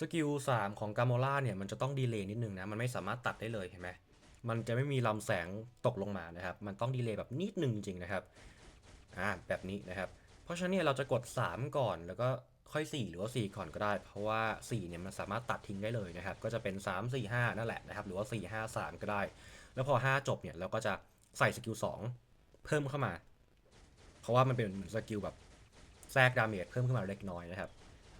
สกิล3ของกาโมล่าเนี่ยมันจะต้องดีเลย์นิดนึงนะ มันไม่สามารถตัดได้เลยเห็นไหมมันจะไม่มีลำแสงตกลงมานะครับ มันต้องดีเลย์แบบนิดนึงจริงๆนะครับอ่าแบบนี้นะครับ เพราะฉะนั้นเนี่ยเราจะกด 3 ก่อนแล้วก็ค่อย 4 หรือว่า 4 ก่อนก็ได้ เพราะว่า 4 เนี่ยมันสามารถตัดทิ้งได้เลยนะครับ ก็จะเป็น 3 4 5 นั่นแหละนะครับ หรือว่า 4 5 3 ก็ได้ แล้วพอ 5 จบเนี่ยเราก็จะใส่สกิล2เพิ่มเข้ามา เพราะว่ามันเป็นเหมือนสกิลแบบแทรกดาเมจเพิ่มขึ้นมาเล็กน้อยนะครับ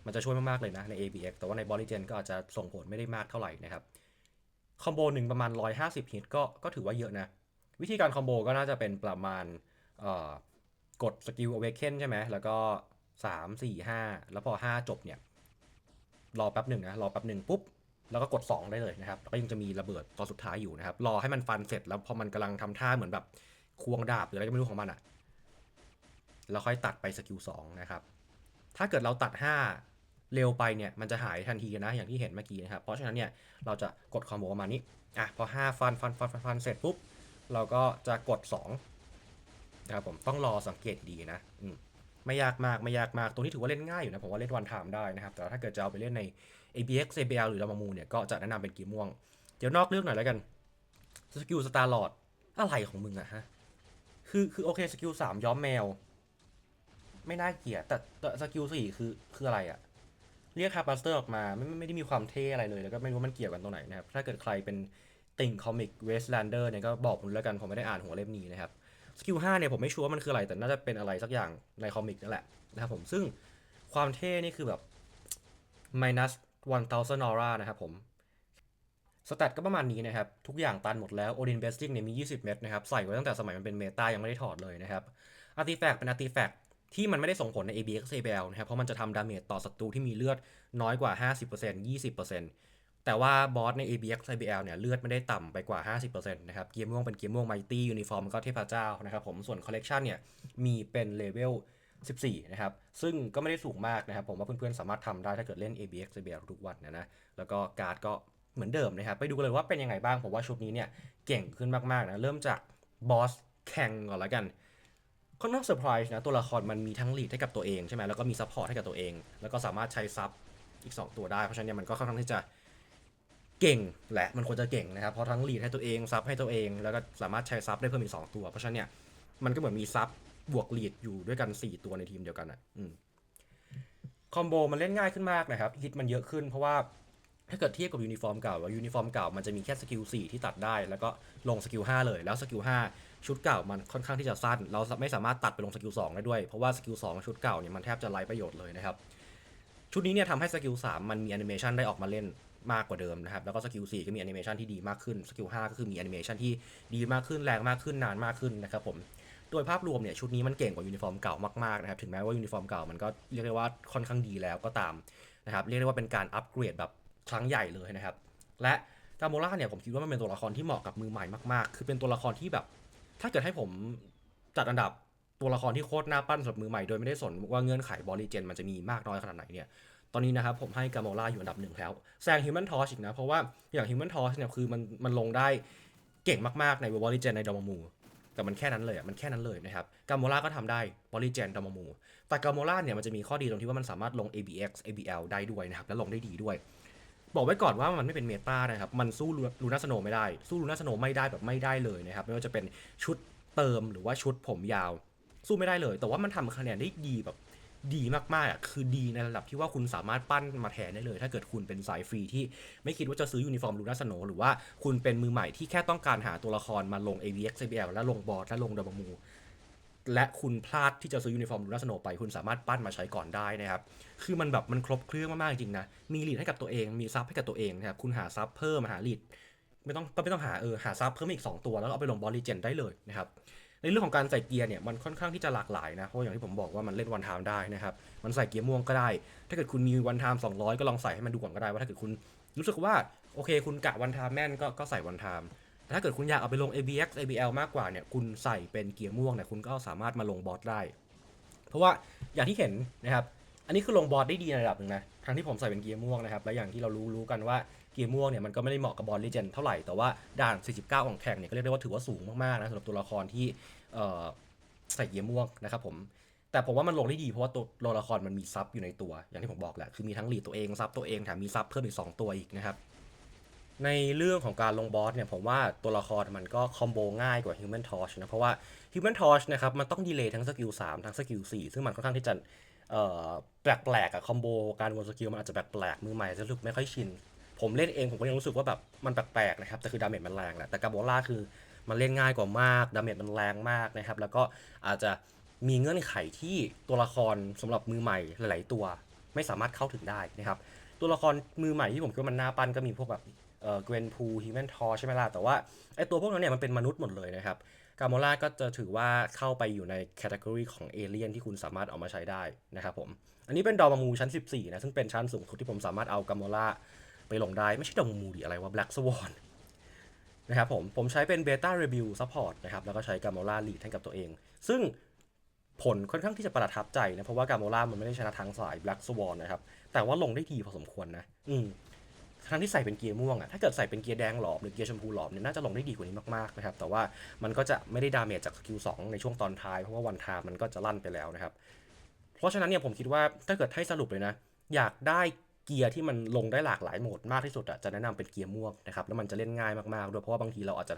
มันจะช่วยมากๆเลยนะใน ABX แต่ว่าใน b o l y g e n ก็อาจจะส่งผลไม่ได้มากเท่าไหร่นะครับ คอมโบหนึ่งประมาณ 150 ฮิตก็ก็ถือว่าเยอะนะ วิธีการคอมโบก็น่าจะเป็นประมาณกดสกิล Awaken ใช่ไหม แล้วก็ 3 4 5 แล้วพอ 5 จบเนี่ย รอแป๊บหนึ่งนะ รอแป๊บหนึ่งปุ๊บ แล้วก็กด 2 ได้เลยนะครับแล้วก็ยังจะมีระเบิดตอนสุดท้ายอยู่นะครับ รอให้มันฟันเสร็จแล้วพอมันกำลังทำท่าเหมือนแบบควงดาบหรืออะไรก็ไม่รู้ของมันอะ่ะแล้วค่อยตัดไปสกิล2นะครับ ถ้าเกิดเราตัด 5 เร็วไปเนี่ยมันจะหายทันทีนะอย่างที่เห็นเมื่อกี้นะครับเพราะฉะนั้นเนี่ยเราจะกดคอมโบประมาณนี้อะพอ 5 ฟันฟันฟันฟันฟันเสร็จปุ๊บเราก็จะกด2นะครับผมต้องรอสังเกตดีนะอืมไม่ยากมากไม่ยากมากตรงนี้ถือว่าเล่นง่ายอยู่นะผมว่าเล่นวันไทม์ได้นะครับแต่ถ้าเกิดจะเอาไปเล่นใน ABX ABL หรือลามามูเนี่ยก็จะแนะนำเป็นกีม่วง เดี๋ยวนอกเรื่องหน่อยแล้วกันสกิลสตาร์ลอดอะไรของมึงอะฮะคือคือโอเคสกิลสามย้อมแมว ไม่น่าเกลียดแต่แต่สกิลสี่คือคืออะไรอะ เรียกคาบัสเตอร์ออกมาไม่ไม่ได้มีความเท่อะไรเลย แล้วก็ไม่รู้มันเกี่ยวกันตรงไหนนะครับ ถ้าเกิดใครเป็นติ่งคอมิกเวสแลนเดอร์เนี่ยก็บอกผมแล้วกัน ผมไม่ได้อ่านหัวเล่มนี้นะครับ สกิล5เนี่ยผมไม่ชัวร์ว่ามันคืออะไร แต่น่าจะเป็นอะไรสักอย่างในคอมิกนั่นแหละนะครับผม ซึ่งความเท่นี่คือแบบ minus 1000 aura นะครับผมสแตทก็ประมาณนี้นะครับ ทุกอย่างตันหมดแล้ว Odin Besting เนี่ยมี 20 เม็ดนะครับ ใส่ไว้ตั้งแต่สมัยมันเป็นเมตายังไม่ได้ถอดเลยนะครับอาร์ติแฟกต์เป็นอาร์ติแฟกต์ ที่มันไม่ได้ส่งผลใน ABX ABL นะครับ เพราะมันจะทำดาเมจต่อศัตรูที่มีเลือดน้อยกว่า 50% 20%แต่ว่าบอสใน ABX ABL เนี่ยเลือดไม่ได้ต่ำไปกว่า 50%นะครับ เกียร์ม่วงเป็นเกียร์ม่วงไมตี้ยูนิฟอร์มก็เทพเจ้านะครับผม ส่วนคอลเลกชันเนี่ยมีเป็นเลเวล14 นะครับ ซึ่งก็ไม่ได้สูงมากนะครับ ผมว่าเพื่อนๆ สามารถทำได้ถ้าเกิดเล่น ABX ABL ทุกวันนะนะ แล้วก็การ์ดก็เหมือนเดิมนะครับ ไปดูกันเลยว่าเป็นยังไงบ้าง ผมว่าชุดนี้เนี่ยเก่งขึ้นมากๆนะ เริ่มจากบอสแข่งก่อนละกัน ค่อนข้างเซอร์ไพรส์นะ ตัวละครมันมีทั้งลีดให้กับตัวเองใช่ไหมแล้วก็มีซัพพอร์ตให้กับตัวเอง แล้วก็สามารถใช้ซับอีก 2 ตัวได้ เพราะฉะนั้นเนี่ยมันก็ค่อนข้างที่จะเก่งแหละมันควรจะเก่งนะครับ เพราะทั้งลีดให้ตัวเองซับให้ตัวเอง แล้วก็สามารถใช้ซับได้เพิ่มอีก2ตัว เพราะฉะนั้นเนี่ยมันก็เหมือนมีซับบวกลีดอยู่ด้วยกัน 4 ตัวในทีมเดียวกันอะคอมโบมันเล่นง่ายขึ้นมากนะครับฮิตมันเยอะขึ้นเพราะว่าถ้าเกิดเทียบกับยูนิฟอร์มเก่าว่ายูนิฟอร์มเก่ามันจะมีแค่สกิล4ที่ตัดได้ แล้วก็ลงสกิล5เลย แล้วสกิล5 ชุดเก่ามันค่อนข้างที่จะสั้น เราไม่สามารถตัดไปลงสกิล2ได้ด้วย เพราะว่าสกิล2ชุดเก่าเนี่ยมันแทบจะไร้ประโยชน์เลยนะครับ ชุดนี้เนี่ยทำให้สกิล3มันมีแอนิเมชันได้ออกมาเล่นมากกว่าเดิมนะครับ แล้วก็สกิล4ก็มีแอนิเมชันที่ดีมากขึ้น สกิล5ก็คือมีแอนิเมชันที่ดีมากขึ้นแรงมากขึ้นนานมากขึ้นนะครับผม โดยภาพรวมเนี่ยชุดนี้มันเก่งกว่ายูนิฟอร์มเก่ามากๆนะครับ ถึงแม้ว่ายูนิฟอร์มเก่ามันก็เรียกได้ว่าค่อนข้างดีแล้วก็ตามนะครับ เรียกได้ว่าเป็นการอัปเกรดแบบครั้งใหญ่เลยนะครับ และกาโมล่าเนี่ยผมคิดว่ามันเป็นตัวละครที่เหมาะกับมือใหม่มากๆ คือเป็นตัวละครที่แบบ ถ้าเกิดให้ผมจัดอันดับตัวละครที่โคตรน่าปั้นสำหรับมือใหม่โดยไม่ได้สนว่าเงื่อนไขบอลลีเจนมันจะมีมากน้อยขนาดไหนเนี่ย ตอนนี้นะครับผมให้กาโมล่าอยู่อันดับหนึ่งแล้วแซงฮิวแมนทอชอีกนะ เพราะว่าอย่างฮิวแมนทอชเนี่ยคือมันมันลงได้เก่งมากๆในบอลลีเจนในดอมมูแต่มันแค่นั้นเลยอะมันแค่นั้นเลยนะครับกาโมล่าก็ทำได้บอลลีเจนดอมมูแต่กาโมล่าเนี่ยมันจะมีข้อดีตรงที่ว่ามันสามารถลง ABX ABL ได้ด้วยนะครับและลงได้ดีด้วย บอกไว้ก่อนว่ามันไม่เป็นเมตานะครับ มันสู้ลูน่าสโนไม่ได้ สู้ลูน่าสโนไม่ได้แบบไม่ได้เลยนะครับ ไม่ว่าจะเป็นชุดเติมหรือว่าชุดผมยาว สู้ไม่ได้เลย แต่ว่ามันทำคะแนนได้ดีแบบดีมากๆอะคือดีในระดับที่ว่าคุณสามารถปั้นมาแทนได้เลย ถ้าเกิดคุณเป็นสายฟรีที่ไม่คิดว่าจะซื้อยูนิฟอร์มลูน่าสโนหรือว่าคุณเป็นมือใหม่ที่แค่ต้องการหาตัวละครมาลง A V X B L และลงบอสและลงดับมู และคุณพลาดที่จะซื้อยูนิฟอร์มลูน่าสโนไป คุณสามารถปั้นมาใช้ก่อนได้นะครับ คือมันแบบมันครบเครื่องมากๆจริงนะ มีลีดให้กับตัวเอง มีซับให้กับตัวเองนะครับ คุณหาซับเพิ่มหาลีดไม่ต้องก็ไม่ต้องหาเออหาซับเพิ่มอีก 2 ตัว แล้วก็เอาไปลงบอลลีเจนได้เลยนะครับ ในเรื่องของการใส่เกียร์เนี่ยมันค่อนข้างที่จะหลากหลายนะ เพราะอย่างที่ผมบอกว่ามันเล่นวันไทม์ได้นะครับ มันใส่เกียร์ม่วงก็ได้ ถ้าเกิดคุณมีวันไทม์200 ก็ลองใส่ให้มันดูก่อนก็ได้ว่าถ้าเกิดคุณรู้สึกว่าโอเค คุณกะวันไทม์แม่นก็ก็ใส่วันไทม์ แต่ถ้าเกิดคุณอยากเอาไปลง ABX ABL มากกว่าเนี่ยคุณใส่เป็นเกียร์ม่วงเนี่ยคุณก็สามารถมาลงบอสได้ เพราะว่าอย่างที่เห็นนะครับอันนี้คือลงบอสได้ดีในระดับหนึ่งนะทั้งที่ผมใส่เป็นเกียร์ม่วงนะครับและอย่างที่เรารู้รู้กันว่าเกียร์ม่วงเนี่ยมันก็ไม่ได้เหมาะกับบอลลีเจนเท่าไหร่แต่ว่าด่าน 49 ของแข่งเนี่ยก็เรียกได้ว่าถือว่าสูงมากๆนะสำหรับตัวละครที่ใส่เกียร์ม่วงนะครับผมแต่ผมว่ามันลงได้ดีเพราะว่าตัวละครมันมีซับอยู่ในตัว อย่างที่ผมบอกแหละคือมีทั้งลีดตัวเองซับตัวเองแถมมีซับเพิ่มอีกสองตัวอีกนะครับ ในเรื่องของการลงบอสเนี่ยผมว่าตัวละครมันก็คอมโบง่ายกว่า Human Torch นะ เพราะว่า Human Torch นะครับมันต้องดีเลย์ทั้งสกิล3ทั้งสกิล4ซึ่งมันค่อนข้างที่จะแปลกๆอะคอมโบการวนสกิลมันอาจจะแปลกๆมือใหม่จะรู้สึกไม่ค่อยชิน ผมเล่นเองผมก็ยังรู้สึกว่าแบบมันแปลกๆนะครับแต่คือดาเมจมันแรงแหละแต่กาโบล่าคือมันเล่นง่ายกว่ามากดาเมจมันแรงมากนะครับแล้วก็อาจจะมีเงื่อนไขที่ตัวละครสำหรับมือใหม่หลาย ๆ ตัว ไม่สามารถเข้าถึงได้นะครับตัวละครมือใหม่ที่ผมคิดว่ามันน่าปั้นก็มีพวกแบบ เกวนพูฮิวแมนทอใช่ไหมล่ะ แต่ว่าไอตัวพวกนั้นเนี่ยมันเป็นมนุษย์หมดเลยนะครับกาโมล่าก็จะถือว่าเข้าไปอยู่ในแคตตากรีของเอเลี่ยนที่คุณสามารถเอามาใช้ได้นะครับผม อันนี้เป็นดอมามูชั้น 14 นะ ซึ่งเป็นชั้นสูงสุดที่ผมสามารถเอากาโมล่าไปลงได้ ไม่ใช่ดอมามูดิอะไรว่าแบล็กสวอนนะครับผม ผมใช้เป็นเบต้าเรบิวซัพพอร์ตนะครับ แล้วก็ใช้กาโมล่าลีดให้กับตัวเอง ซึ่งผลค่อนข้างที่จะประทับใจนะ เพราะว่ากาโมล่ามันไม่ได้ชนะทางสายแบล็กสวอนนะครับ แต่ว่าลงได้ดีพอสมควรนะ อืม ทั้งที่ใส่เป็นเกียร์ม่วงอะถ้าเกิดใส่เป็นเกียร์แดงหลอมหรือเกียร์ชมพูหลอมเนี่ยน่าจะลงได้ดีกว่านี้มากๆนะครับแต่ว่ามันก็จะไม่ได้ดาเมจจากสกิล2ในช่วงตอนท้ายเพราะว่าวันทามันก็จะลั่นไปแล้วนะครับเพราะฉะนั้นเนี่ยผมคิดว่าถ้าเกิดให้สรุปเลยนะ อยากได้เกียร์ที่มันลงได้หลากหลายโหมดมากที่สุดอะจะแนะนำเป็นเกียร์ม่วงนะครับแล้วมันจะเล่นง่ายมากๆด้วยเพราะว่าบางทีเราอาจจะ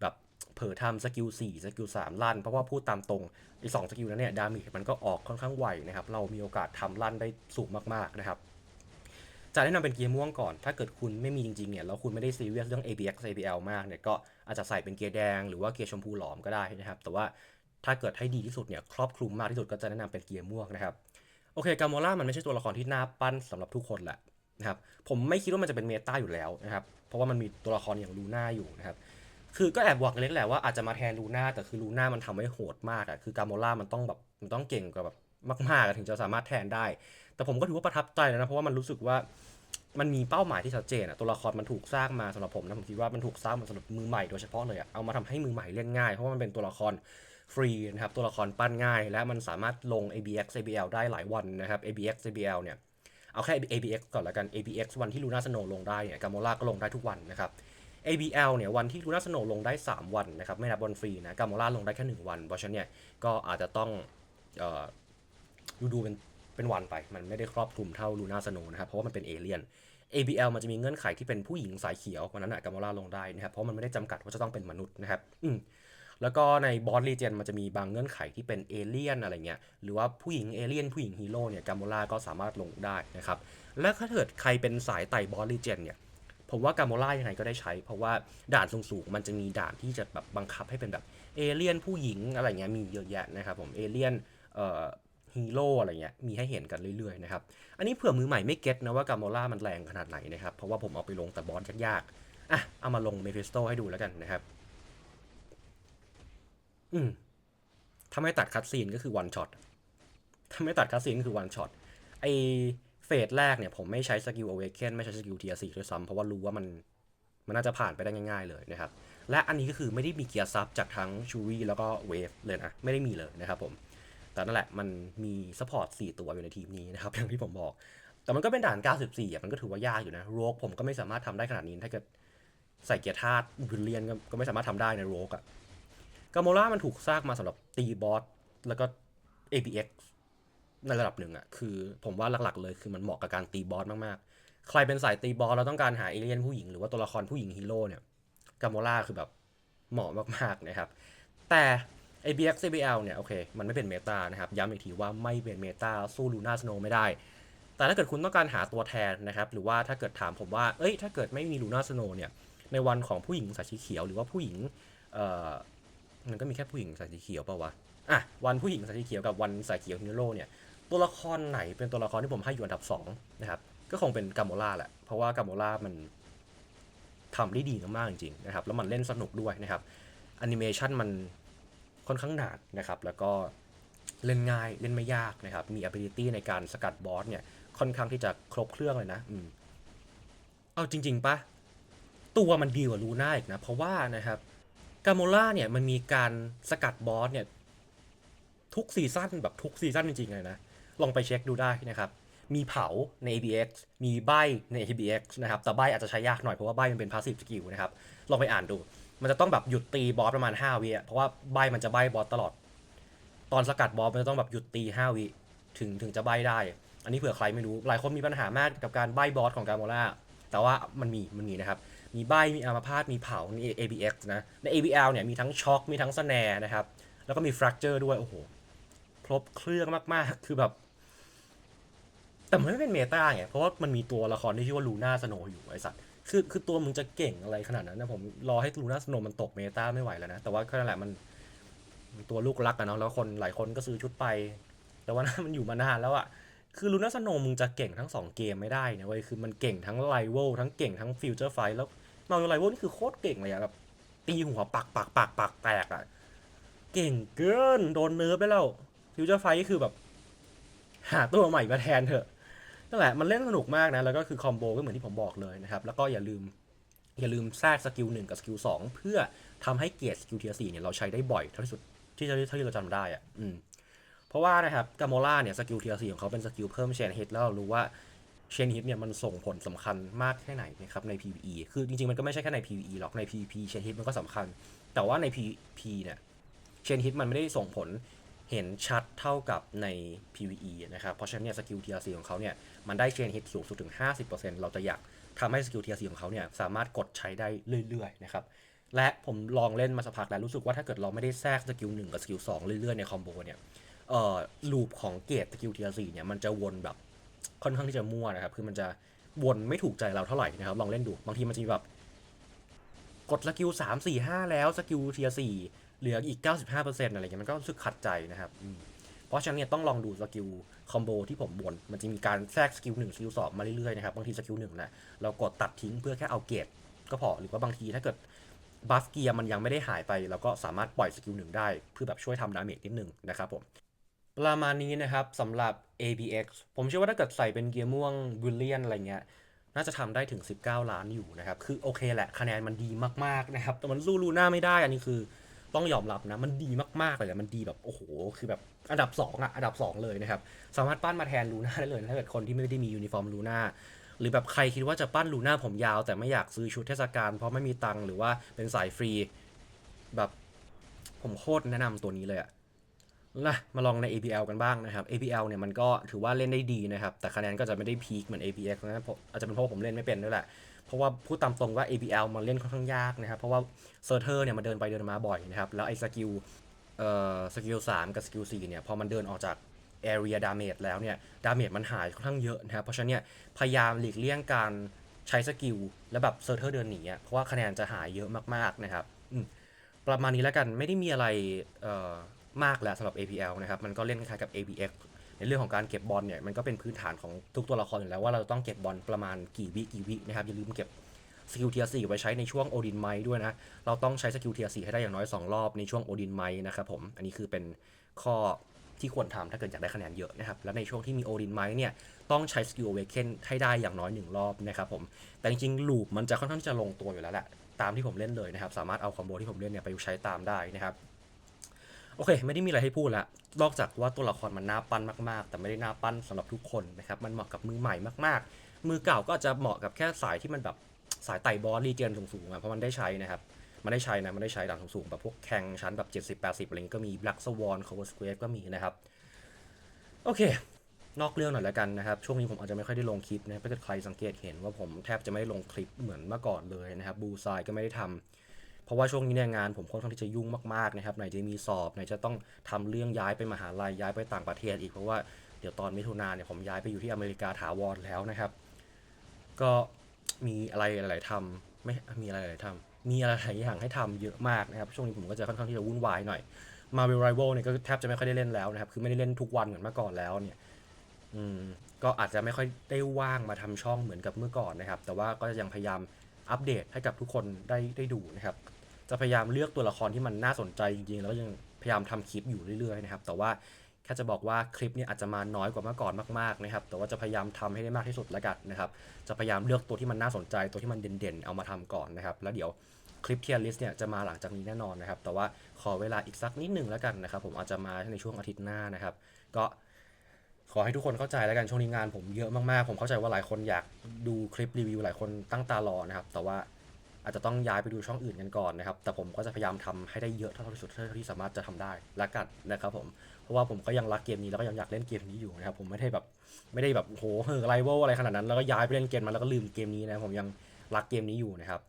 แบบเผลอทำสกิล4สกิล3ลั่น เพราะว่าพูดตามตรงไอ้สองสกิลนั้นเนี่ยดาเมจมันก็ออกค่อนข้างไวนะครับเรามีโอกาสทำลั่นได้สูงมากๆนะครับ จะแนะนำเป็นเกียร์ม่วงก่อน ถ้าเกิดคุณไม่มีจริงๆเนี่ยแล้วคุณไม่ได้ซีเรียสเรื่อง ABX ABL มากเนี่ยก็อาจจะใส่เป็นเกียร์แดงหรือว่าเกียร์ชมพูหลอมก็ได้นะครับ แต่ว่าถ้าเกิดให้ดีที่สุดเนี่ยครอบคลุมมากที่สุดก็จะแนะนำเป็นเกียร์ม่วงนะครับโอเคกาโมล่ามันไม่ใช่ตัวละครที่น่าปั้นสำหรับทุกคนแหละนะครับผมไม่คิดว่ามันจะเป็นเมตาอยู่แล้วนะครับเพราะว่ามันมีตัวละครอย่างลูน่าอยู่นะครับคือก็แอบบอกเล็กแหละว่าอาจจะมาแทนลูน่าแต่คือลูน่ามันทำให้โหดมากอะคือกาโมล่ามันต้องแบบมันต้องเก่งกว่าแบบมากๆถึงจะสามารถแทนได้ แต่ผมก็ถือว่าประทับใจนะ เพราะว่ามันรู้สึกว่ามันมีเป้าหมายที่ชัดเจนอะตัวละครมันถูกสร้างมาสำหรับผมนะผมคิดว่ามันถูกสร้างมาสำหรับมือใหม่โดยเฉพาะเลยอะเอามาทำให้มือใหม่เล่นง่ายเพราะว่ามันเป็นตัวละครฟรีนะครับตัวละครปั้นง่าย และมันสามารถลง ABX ABL ได้หลายวันนะครับ ABX ABL เนี่ยเอาแค่ ABX ก่อนละกัน ABX วันที่ลูน่าสโนลงได้เนี่ยกาโมล่าก็ลงได้ทุกวันนะครับ ABL เนี่ยวันที่ลูน่าสโนลงได้ 3 วันนะครับไม่นับวันฟรีนะกาโมล่าลงได้แค่ 1 วันเพราะฉะนั้นเนี่ยก็อาจจะต้องเอ่อดูดูเป็น เป็นวันไป มันไม่ได้ครอบคลุมเท่าลูน่าสโนนะครับ เพราะว่ามันเป็นเอเลี่ยน ABL มันจะมีเงื่อนไขที่เป็นผู้หญิงสายเขียววันนั้นอะกาโมล่าลงได้นะครับ เพราะมันไม่ได้จำกัดว่าจะต้องเป็นมนุษย์นะครับ อืมแล้วก็ในบอสลีเจนมันจะมีบางเงื่อนไขที่เป็นเอเลี่ยนอะไรเงี้ย หรือว่าผู้หญิงเอเลี่ยนผู้หญิงฮีโร่เนี่ยกาโมล่าก็สามารถลงได้นะครับ และถ้าเกิดใครเป็นสายไต่บอสลีเจนเนี่ยผมว่ากาโมล่ายังไงก็ได้ใช้ เพราะว่าด่านสูงๆมันจะมีด่านที่จะแบบบังคับให้เป็นแบบเอเลี่ยนผู้หญิงอะไรเงี้ยมีเยอะแยะนะครับผมเอเลี่ยนเอ่อ ฮีโร่อะไรเงี้ยมีให้เห็นกันเรื่อยๆนะครับ อันนี้เผื่อมือใหม่ไม่เก็ตนะว่ากาโมล่ามันแรงขนาดไหนนะครับ เพราะว่าผมเอาไปลงแต่บอสยากๆอะเอามาลงเมฟิสโตให้ดูแล้วกันนะครับ อืมถ้าไม่ตัดคัดซีนก็คือวันช็อตถ้าไม่ตัดคัดซีนก็คือวันช็อตไอเฟสแรกเนี่ยผมไม่ใช้สกิล awaken ไม่ใช้สกิลเทียร์สี่ด้วยซ้ำเพราะว่ารู้ว่ามันมันน่าจะผ่านไปได้ง่าย ๆเลยนะครับ และอันนี้ก็คือไม่ได้มีเกียร์ซับจากทั้งชูรี่แล้วก็เวฟเลยนะ ไม่ได้มีเลยนะครับผม แต่นั่นแหละมันมีซัพพอร์ต4ตัวอยู่ในทีมนี้นะครับอย่างที่ผมบอก แต่มันก็เป็นด่าน 94อะมันก็ถือว่ายากอยู่นะโรกผมก็ไม่สามารถทำได้ขนาดนี้ถ้าเกิดใส่เกียร์ธาตุบุลเลียนก็ไม่สามารถทำได้ในโรกอะกาโมล่ามันถูกสร้างมาสำหรับตีบอสแล้วก็ ABX ในระดับหนึ่งอะคือผมว่าหลักๆเลยคือมันเหมาะกับการตีบอสมากๆ ใครเป็นสายตีบอสแล้วต้องการหาเอเลี่ยนผู้หญิงหรือว่าตัวละครผู้หญิงฮีโร่เนี่ยกาโมล่าคือแบบเหมาะมากๆนะครับ แต่ ไอ ABX CBL เนี่ยโอเคมันไม่เป็นเมตานะครับย้ำอีกทีว่าไม่เป็นเมตาสู้ลูน่าสโนไม่ได้ แต่ถ้าเกิดคุณต้องการหาตัวแทนนะครับหรือว่าถ้าเกิดถามผมว่าเอ้ยถ้าเกิดไม่มีลูน่าสโนเนี่ยในวันของผู้หญิงสายสีเขียว หรือว่าผู้หญิงเอ่อมันก็มีแค่ผู้หญิงสายสีเขียวเปล่าวะอะวันผู้หญิงสายสีเขียวกับวันสายเขียวฮีโร่เนี่ยตัวละครไหนเป็นตัวละครที่ผมให้อยู่อันดับสองนะครับก็คงเป็นกาโมล่าแหละเพราะว่ากาโมล่ามันทำได้ดีมากๆจริงๆนะครับแล้วมันเล่นสนุกด้วยนะครับแอนิเมชันมัน ค่อนข้างหนาดนะครับ แล้วก็เล่นง่ายเล่นไม่ยากนะครับ มี ability ในการสกัดบอสเนี่ยค่อนข้างที่จะครบเครื่องเลยนะอืมเอาจริง ๆปะตัวมันดีกว่าลูน่าอีกนะ เพราะว่านะครับกาโมล่าเนี่ยมันมีการสกัดบอสเนี่ยทุกซีซั่นแบบทุกซีซั่นจริงๆเลยนะ ลองไปเช็คดูได้นะครับ มีเผาใน ABX มีใบใน ABX นะครับ แต่ใบอาจจะใช้ยากหน่อยเพราะว่าใบมันเป็น passive skill นะครับ ลองไปอ่านดู มันจะต้องแบบหยุดตีบอสประมาณ5วิอะเพราะว่าใบมันจะใบบอสตลอด ตอนสกัดบอสมันจะต้องแบบหยุดตี5วิถึงถึงจะใบได้ อันนี้เผื่อใครไม่รู้หลายคนมีปัญหามากกับการใบบอสของการโมล่าแต่ว่ามันมีมันมีนะครับ มีใบมีอามาพาตมีเผามี ABX นะใน ABL เนี่ยมีทั้งช็อคมีทั้งสแนร์นะครับ แล้วก็มี fracture ด้วยโอ้โหครบเครื่องมากๆ คือแบบ แต่มันไม่เป็นเมตาไงเพราะว่ามันมีตัวละครที่ชื่อว่าลูน่าสโนอยู่ไอสัตว์ คือคือตัวมึงจะเก่งอะไรขนาดนั้นนะผมรอให้ลูน่าสโนมันตกเมตาไม่ไหวแล้วนะแต่ว่าก็นั่นแหละมันตัวลูกรักอะเนาะแล้วคนหลายคนก็ซื้อชุดไป แต่ว่ามันอยู่มานานแล้วอะคือลูน่าสโนมึงจะเก่งทั้งสองเกมไม่ได้นะเว้ยคือมันเก่งทั้งไลเวลทั้งเก่งทั้งฟิวเจอร์ไฟแล้วมาไลเวลนี่คือโคตรเก่งเลยอะแบบตีหัวปักปักปักปักแตกอะเก่งเกินโดนเนิร์ฟไปแล้วฟิวเจอร์ไฟคือแบบ หาตัวใหม่มาแทนเถอะ นั่นแหละมันเล่นสนุกมากนะแล้วก็คือคอมโบก็เหมือนที่ผมบอกเลยนะครับแล้วก็อย่าลืมอย่าลืมแทรกสกิลหนึ่งกับสกิลสองเพื่อทำให้เกียรติสกิลเทียสี่เนี่ยเราใช้ได้บ่อยเท่าที่สุดที่เท่าที่เราจำได้อะอืมเพราะว่านะครับกาโมล่าเนี่ยสกิลเทียสี่ของเขาเป็นสกิลเพิ่มเชนฮิตแล้วเรารู้ว่าเชนฮิตเนี่ยมันส่งผลสำคัญมากแค่ไหนนะครับใน PVE คือจริงๆมันก็ไม่ใช่แค่ใน PVE หรอกใน PVP เชนฮิตมันก็สำคัญ แต่ว่าใน PVP เนี่ยเชนฮิตมันไม่ได้ส่งผลเห็นชัดเท่ากับใน PVE นะครับ เพราะฉะนั้นเนี่ยสกิลเทีย4ของเขาเนี่ย มันได้เชนฮิตสูงสุดถึง 50%เราจะอยากทำให้สกิลเทีย4ของเขาเนี่ยสามารถกดใช้ได้เรื่อยๆนะครับและผมลองเล่นมาสักพักแล้วรู้สึกว่าถ้าเกิดเราไม่ได้แทรกสกิล1กับสกิล2เรื่อยๆในคอมโบเนี่ยเอ่อลูปของเกตสกิลเทีย4เนี่ยมันจะวนแบบค่อนข้างที่จะมั่วนะครับคือมันจะวนไม่ถูกใจเราเท่าไหร่นะครับลองเล่นดูบางทีมันจะมีแบบกดสกิลสามสี่ห้าแล้วสกิลเทียสี่เหลืออีก 95%อะไรเงี้ยมันก็รู้สึกขัดใจนะครับเพราะฉะนั้นเนี่ยต้องลองดูสกิล คอมโบที่ผมบน มันจะมีการแทรกสกิลหนึ่งสกิลสองมาเรื่อยๆนะครับบางทีสกิลหนึ่งนะเรากดตัดทิ้งเพื่อแค่เอาเกรดก็พอหรือว่าบางทีถ้าเกิดบัฟเกียร์มันยังไม่ได้หายไปเราก็สามารถปล่อยสกิลหนึ่งได้เพื่อแบบช่วยทำดาเมจนิดนึงนะครับผมประมาณนี้นะครับสำหรับ ABX ผมเชื่อว่าถ้าเกิดใส่เป็นเกียร์ม่วงบิลเลียนอะไรเงี้ยน่าจะทำได้ถึง 19 ล้านอยู่นะครับ คือโอเคแหละ คะแนนมันดีมากๆนะครับ แต่มันสู้ลูน่าไม่ได้ อันนี้คือต้องยอมรับนะ มันดีมากๆเลยอะมันดีแบบ โอ้โห คือแบบ อันดับ2อะอันดับ 2 เลยนะครับ สามารถปั้นมาแทนลูน่าได้เลยถ้าเกิดคนที่ไม่ได้มียูนิฟอร์มลูน่าหรือแบบใครคิดว่าจะปั้นลูน่าผมยาว แต่ไม่อยากซื้อชุดเทศกาลเพราะไม่มีตังค์หรือว่าเป็นสายฟรี แบบผมโคตรแนะนำตัวนี้เลยอะนะมาลองใน APL กันบ้างนะครับ APL เนี่ยมันก็ถือว่าเล่นได้ดีนะครับ แต่คะแนนก็จะไม่ได้พีคเหมือน APX นะเพราะอาจจะเป็นเพราะผมเล่นไม่เป็นด้วยแหละ เพราะว่าพูดตามตรงว่า APL มันเล่นค่อนข้างยากนะครับ เพราะว่าเซอร์เทอร์เนี่ยมันเดินไปเดินมาบ่อยนะครับ แล้วไอ้สกิล สกิล3กับสกิล4เนี่ยพอมันเดินออกจาก area damage แล้วเนี่ยดาเมจมันหายค่อนข้างเยอะนะครับเพราะฉะนั้นเนี่ยพยายามหลีกเลี่ยงการใช้สกิลแล้วแบบเซอร์เทอร์เดินหนีอะเพราะว่าคะแนนจะหายเยอะมากๆนะครับประมาณนี้แล้วกันไม่ได้มีอะไรมากแล้วสำหรับ APL นะครับมันก็เล่นคล้ายๆกับ ABX ในเรื่องของการเก็บบอลเนี่ยมันก็เป็นพื้นฐานของทุกตัวละครอยู่แล้วว่าเราต้องเก็บบอลประมาณกี่วิกี่วินะครับอย่าลืมเก็บ สกิลเทียสี่ไว้ใช้ในช่วงโอดินไม้ด้วยนะ เราต้องใช้สกิลเทียสี่ให้ได้อย่างน้อย 2 รอบในช่วงโอดินไม้นะครับผม อันนี้คือเป็นข้อที่ควรทำถ้าเกิดอยากได้คะแนนเยอะนะครับ แล้วในช่วงที่มีโอดินไม้เนี่ย ต้องใช้สกิลเวเคนให้ได้อย่างน้อยหนึ่งรอบนะครับผม แต่จริงๆลูปมันจะค่อนข้างที่จะลงตัวอยู่แล้วแหละ ตามที่ผมเล่นเลยนะครับ สามารถเอาคอมโบที่ผมเล่นเนี่ยไปใช้ตามได้นะครับ โอเค ไม่ได้มีอะไรให้พูดละ นอกจากว่าตัวละครมันน่าปั้นมากๆ แต่ไม่ได้น่าปั้นสำหรับทุกคนนะครับ มันเหมาะกับมือใหม่มากๆ มือเก่าก็จะเหมาะกับแค่สายที่มันแบบ สายไต่บอสรีเจนสูงๆอะเพราะมันได้ใช้นะครับ มันได้ใช้นะ มันได้ใช้ดังสูงๆแบบพวกแข่งชั้นแบบ 70-80อะไรเงี้ยก็มี Black Swan Cover Square ก็มีนะครับ โอเค นอกเรื่องหน่อยแล้วกันนะครับ ช่วงนี้ผมอาจจะไม่ค่อยได้ลงคลิปนะถ้าเกิดใครสังเกตเห็นว่าผมแทบจะไม่ได้ลงคลิปเหมือนเมื่อก่อนเลยนะครับบูซายก็ไม่ได้ทำเพราะว่าช่วงนี้เนี่ยงานผมค่อนข้างที่จะยุ่งมากๆนะครับไหนจะมีสอบไหนจะต้องทำเรื่องย้ายไปมหาลัยย้ายไปต่างประเทศอีกเพราะว่าเดี๋ยวตอนมิถุนาเนี่ยผมย้ายไปอยู่ที่อเมริกาถาวรแล้วนะครับ ก็ มีอะไรหลายๆทำไม่มีอะไรหลายๆทำมีอะไรหลายอย่างให้ทำเยอะมากนะครับ ช่วงนี้ผมก็จะค่อนข้างที่จะวุ่นวายหน่อย Marvel Rival เนี่ยก็แทบจะไม่ค่อยได้เล่นแล้วนะครับ คือไม่ได้เล่นทุกวันเหมือนเมื่อก่อนแล้วเนี่ยอืมก็อาจจะไม่ค่อยได้ว่างมาทำช่องเหมือนกับเมื่อก่อนนะครับ แต่ว่าก็ยังพยายามอัปเดตให้กับทุกคนได้ได้ดูนะครับ จะพยายามเลือกตัวละครที่มันน่าสนใจจริงๆ แล้วก็ยังพยายามทำคลิปอยู่เรื่อยๆนะครับ แต่ว่า แค่จะบอกว่าคลิปนี่ยอาจจะมาน้อยกว่าเมื่อก่อนมากๆนะครับ แต่ว่าจะพยายามทำให้ได้มากที่สุดแล้วกันนะครับ จะพยายามเลือกตัวที่มันน่าสนใจตัวที่มันเด่นๆ เอามาทำก่อนนะครับ แล้วเดี๋ยวคลิปเทียร์ลิสต์เนี่ยจะมาหลังจากนี้แน่นอนนะครับ แต่ว่าขอเวลาอีกสักนิดหนึ่งแล้วกันนะครับ ผมอาจจะมาในช่วงอาทิตย์หน้านะครับ ก็ขอให้ทุกคนเข้าใจแล้วกันช่วงนี้งานผมเยอะมากๆ ผมเข้าใจว่าหลายคนอยากดูคลิปรีวิวหลายคนตั้งตารอนะครับ แต่ว่าอาจจะต้องย้ายไปดูช่องอื่นกันก่อนนะครับ แต่ผมก็จะพยายามทำให้ได้เยอะเท่าที่สุดเท่าที่สามารถจะทำได้ละกันนะครับผม เพราะว่าผมก็ยังรักเกมนี้แล้วก็ยังอยากเล่นเกมนี้อยู่นะครับผมไม่ได้แบบไม่ได้แบบโหเฮอร์ไรเวลอะไรขนาดนั้นแล้วก็ย้ายไปเล่นเกมมันแล้วก็ลืมเกมนี้นะผมยังรักเกมนี้อยู่นะครับ